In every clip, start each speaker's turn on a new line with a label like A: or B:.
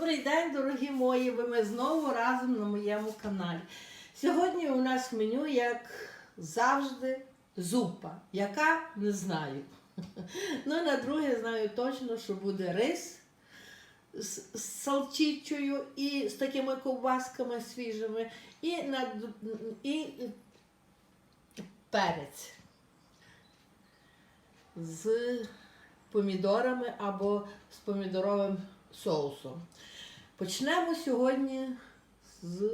A: Добрий день, дорогі мої! Ви ми знову разом на моєму каналі. Сьогодні у нас меню, як завжди, зупа. Яка не знаю. Ну, на друге знаю точно, що буде рис з салчичою і з такими ковбасками свіжими, і, на, і перець з помідорами або з помідоровим соусом. Почнемо сьогодні з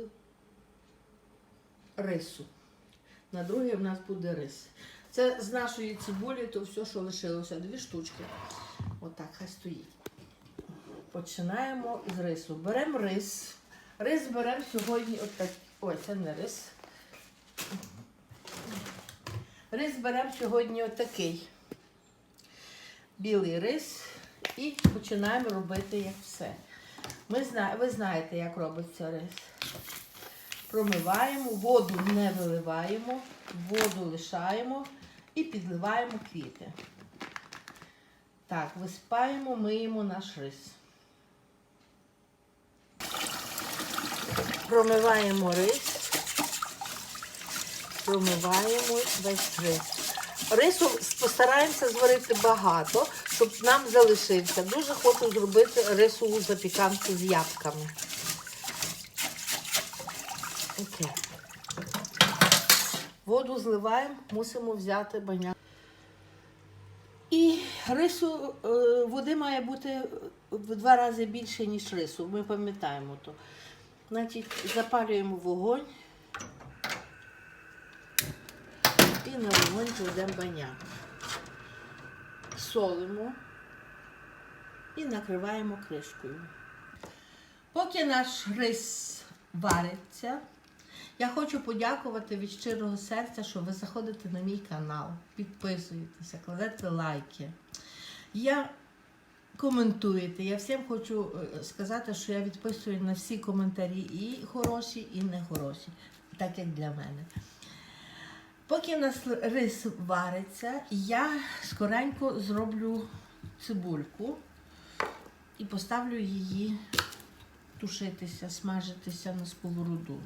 A: рису. На друге в нас буде рис. Це з нашої цибулі, то все, що лишилося, дві штучки. Отак, хай стоїть. Починаємо з рису. Беремо рис. Рис беремо сьогодні отак. Ой, це не рис. Рис беремо сьогодні отакий. Білий рис і починаємо робити як все. Ми зна... Ви знаєте, як робиться рис. Промиваємо, воду не виливаємо, воду лишаємо і підливаємо квіти. Так, висипаємо, миємо наш рис. Промиваємо рис. Промиваємо весь рис. Рису постараємося зварити багато, щоб нам залишився. Дуже хочу зробити рисову запіканку з ябками. Окей. Воду зливаємо, мусимо взяти баняк. І рису, е, води має бути в два рази більше, ніж рису. Ми пам'ятаємо то. Значить, запалюємо вогонь. І на вогонь кладемо. Солимо і накриваємо кришкою. Поки наш рис вариться, я хочу подякувати від щирого серця, що ви заходите на мій канал, підписуєтеся, кладете лайки. Я коментуєте. Я всім хочу е, сказати, що я відписую на всі коментарі, і хороші, і не хороші, так як для мене. Поки у нас рис вариться, я скоренько зроблю цибульку і поставлю її тушитися, смажитися на сковороду.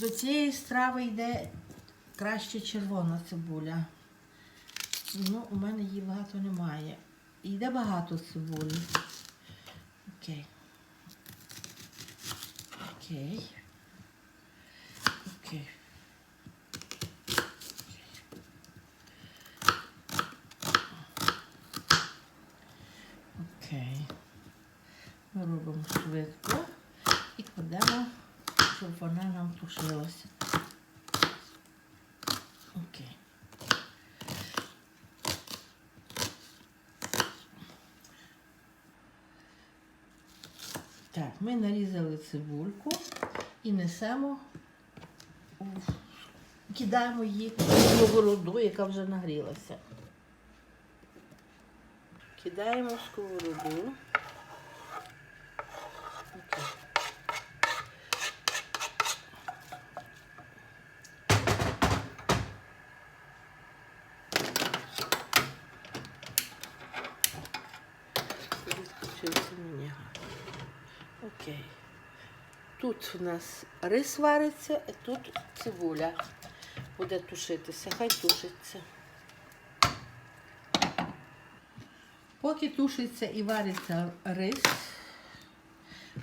A: До цієї страви йде краще червона цибуля. Ну, у мене її багато немає. Йде багато цибулі. Окей. Окей. Окей. Ми робимо швидко і кладемо, щоб вона нам тушилася. Окей. Так, ми нарізали цибульку і несемо, кидаємо її в сковороду, яка вже нагрілася. Кидаємо в сковороду. Окей. Відключився мені. Окей. Тут у нас рис вариться, а тут цибуля буде тушитися. Хай тушиться. Поки тушиться і вариться рис,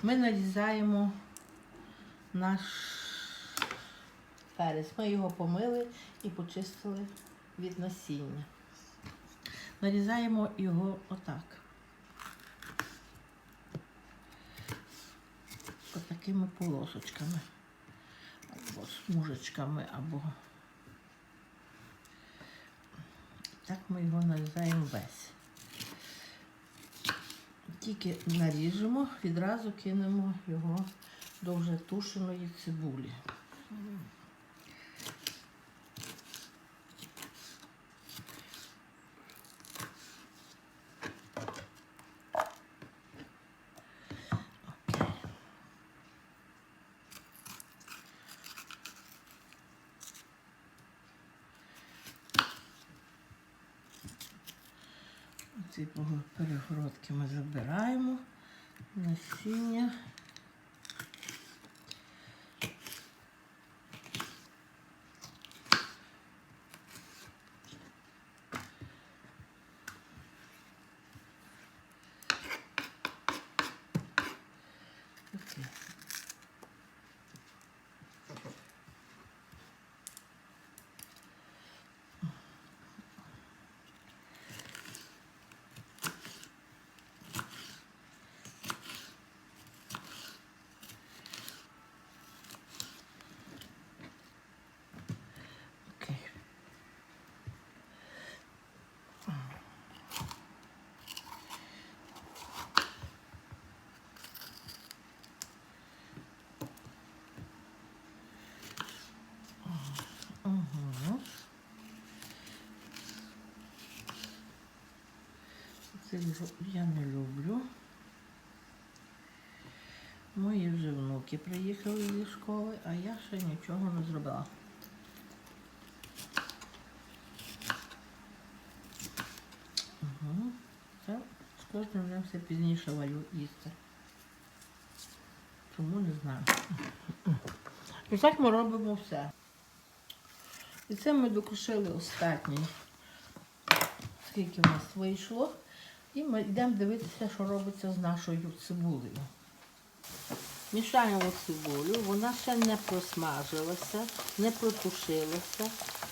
A: ми нарізаємо наш перець. Ми його помили і почистили від насіння. Нарізаємо його отак. Отакими полосочками. Або смужечками, або так ми його нарізаємо весь. Тільки наріжемо, відразу кинемо його до вже тушеної цибулі. Окей. Ці пого- перегородки ми забираємо. Насіння. Окей. Окей. Угу. Це я не люблю. Мої вже внуки приїхали зі школи, а я ще нічого не зробила. Угу. Це з кожним днем все пізніше валю їсти. Тому не знаю. І так ми робимо все. І це ми докушили останній, скільки в нас вийшло. І ми йдемо дивитися, що робиться з нашою цибулею. Мішаємо цибулю, вона ще не просмажилася, не протушилася.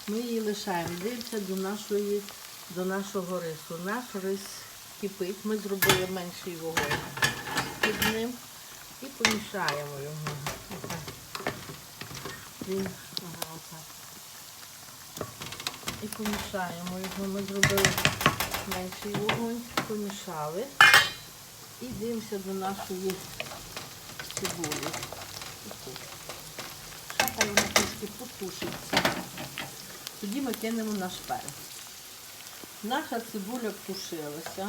A: Ми її лишаємо. Дивимося до, нашої, до нашого рису. Наш рис кипить. Ми зробили менший вогонь під ним і помішаємо його. Ага. І помішаємо його. Ми зробили менший вогонь, помішали. І дивимося до нашої цибулі. Отут. Ще хай вона трошки потушиться. Тоді ми кинемо наш перець. Наша цибуля втушилася.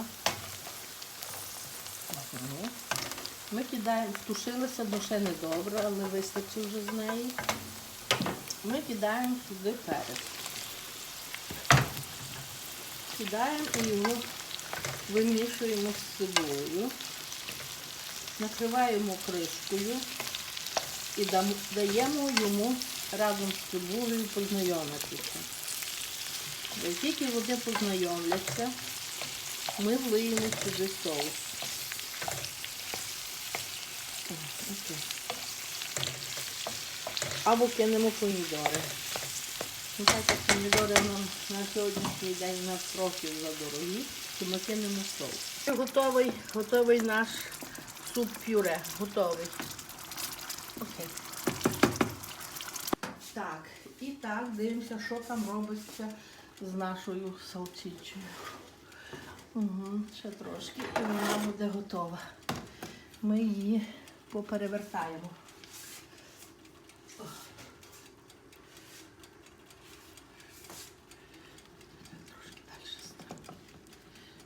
A: Ми кидаємо, втушилася, бо ще не добре, але вистачить вже з неї. Ми кидаємо сюди перець. Кидаємо і його вимішуємо з цибулею. Накриваємо кришкою і даємо йому разом з цибулею познайомитися. Як тільки вони познайомляться, ми влиємо сюди соус. Або кинемо помідори. Ну, помідори нам на сьогоднішній день у нас трохи задорогі, то ми кинемо соус. Готовий, готовий наш суп пюре. Готовий. Окей. Так, і так, дивимося, що там робиться з нашою салчичею. Угу, ще трошки, і вона буде готова. Ми її поперевертаємо. Трошки далі ставлю,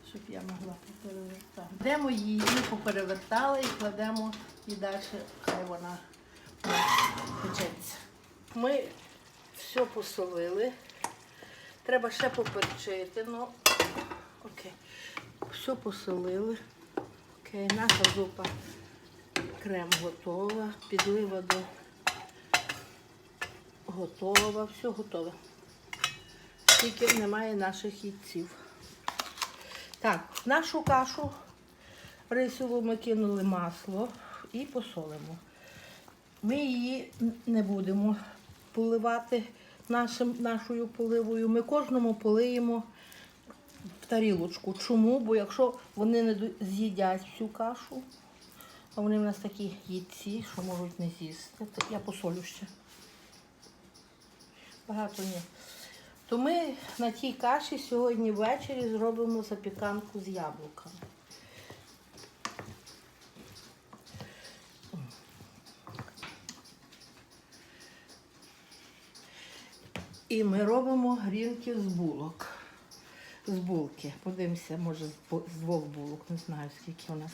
A: щоб я могла поперевертати. Беремо її, поперевертали і кладемо і далі хай вона печеться. Ми все посолили. Треба ще поперчити, ну окей. Все посолили. Окей, наша зупа крем готова, підлива до готова, все готове. Тільки немає наших яйців. Так, нашу кашу рисову ми кинули масло і посолимо. Ми її не будемо поливати нашим, нашою поливою. Ми кожному полиємо в тарілочку. Чому? Бо якщо вони не з'їдять всю кашу, а вони в нас такі їдці, що можуть не з'їсти, я посолю ще. Багато ні. То ми на тій каші сьогодні ввечері зробимо запіканку з яблуками. І ми робимо грінки з булок. З булки. Подивимося, може, з двох булок. Не знаю, скільки у нас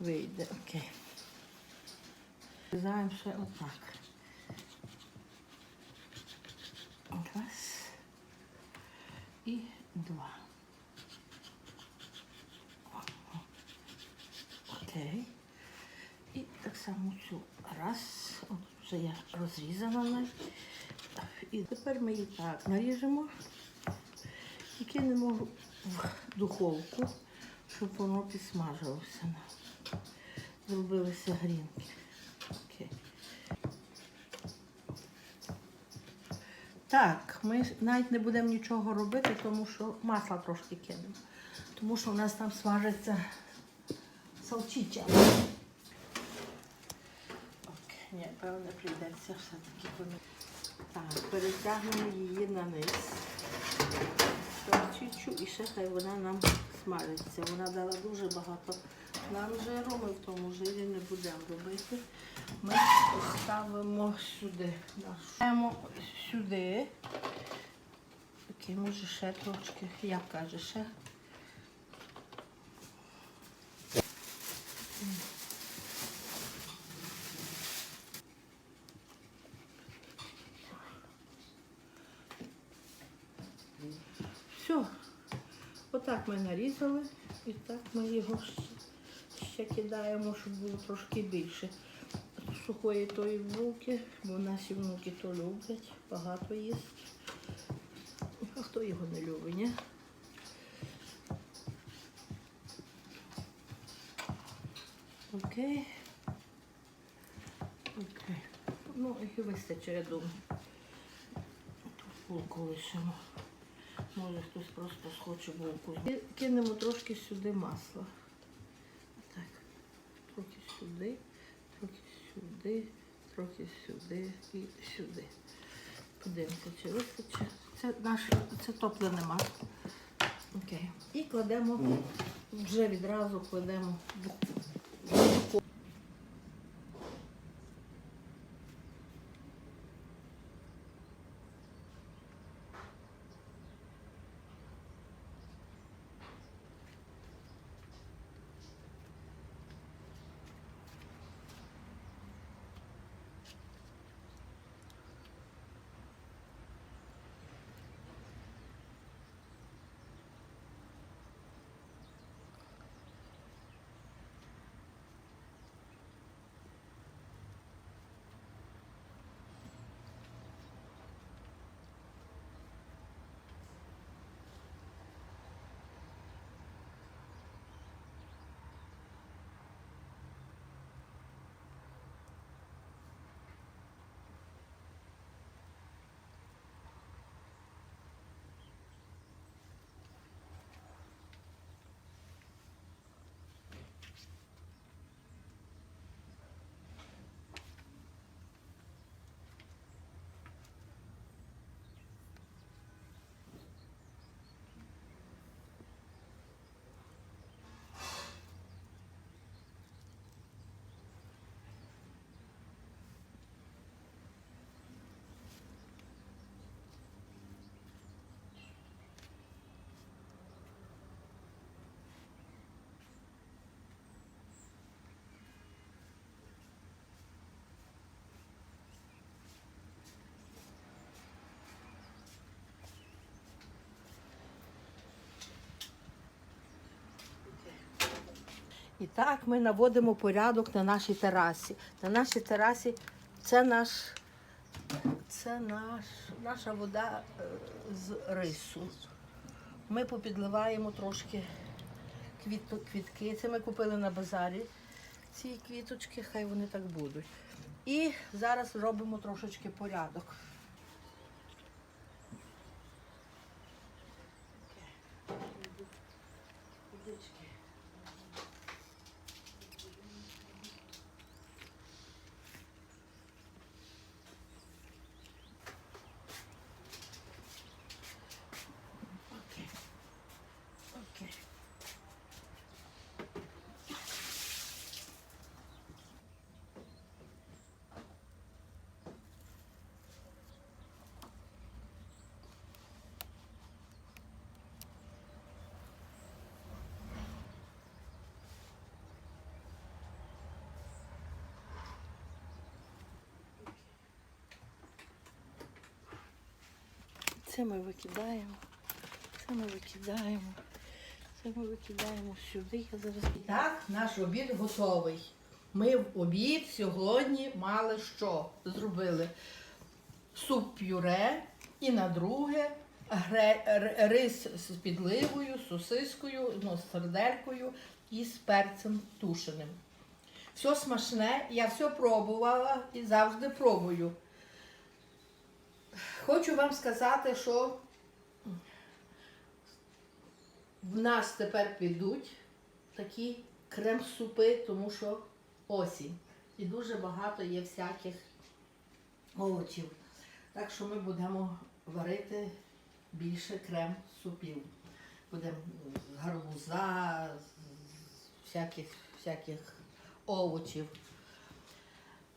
A: вийде. Окей. Врізаємо ще отак. Раз. І два. Окей. І так само цю раз. От вже я розрізала. І тепер ми її так наріжемо і кинемо в духовку, щоб воно підсмажилося. Зробилися грінки. Окей. Так, ми навіть не будемо нічого робити, тому що масла трошки кинемо. Тому що у нас там смажиться салчича. Ні, певне, прийдеться все-таки поміняти. Так, перетягнемо її на низ. Салчичу і ще хай вона нам смажиться. Вона дала дуже багато нам жиру, ми в тому жирі не будемо робити. Ми ставимо сюди. Ставимо сюди. Окей, може ще трошки, як каже, ще. Все. Отак ми нарізали і так ми його ще- кидаємо, щоб було трошки більше. Сухої тої булки, бо наші внуки то люблять, багато їсть. А хто його не любить, ні? Окей. Окей. Ну, і вистачить, я думаю. Тут булку лишимо. Може хтось просто схоче булку. І кинемо трошки сюди масла. Так. Трохи сюди, трохи сюди, трохи сюди і сюди. Подивимося, чи вистачить. Це наше це топлене масло. Окей. І кладемо, вже відразу кладемо в І так ми наводимо порядок на нашій терасі. На нашій терасі це наш, це наш, наша вода е, з рису. Ми попідливаємо трошки квіт, квітки. Це ми купили на базарі. Ці квіточки, хай вони так будуть. І зараз робимо трошечки порядок. Водички. Окей. Окей. Це ми викидаємо. Це ми викидаємо. Це ми викидаємо сюди. Я зараз... Так, наш обід готовий. Ми в обід сьогодні мали що? Зробили суп пюре і на друге рис з підливою, сосискою, ну, з сарделькою і з перцем тушеним. Все смачне, я все пробувала і завжди пробую. Хочу вам сказати, що в нас тепер підуть такі крем-супи, тому що осінь. І дуже багато є всяких овочів. Так що ми будемо варити більше крем-супів. Будемо з гарбуза, з всяких, всяких овочів.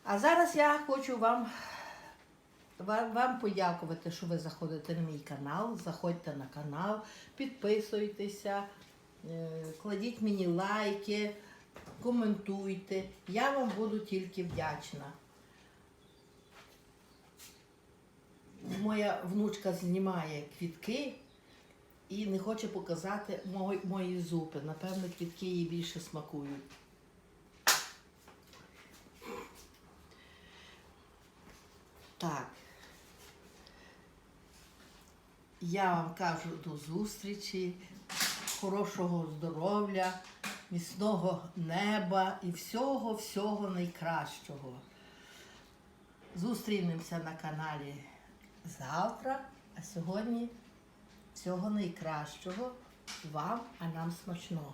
A: А зараз я хочу вам, вам, вам подякувати, що ви заходите на мій канал. Заходьте на канал, підписуйтеся, е, кладіть мені лайки, коментуйте. Я вам буду тільки вдячна. Моя внучка знімає квітки і не хоче показати мої, мої зуби. Напевно, квітки їй більше смакують. Так. Я вам кажу до зустрічі, хорошого здоров'я, міцного неба і всього-всього найкращого. Зустрінемося на каналі завтра, а сьогодні всього найкращого вам, а нам смачного.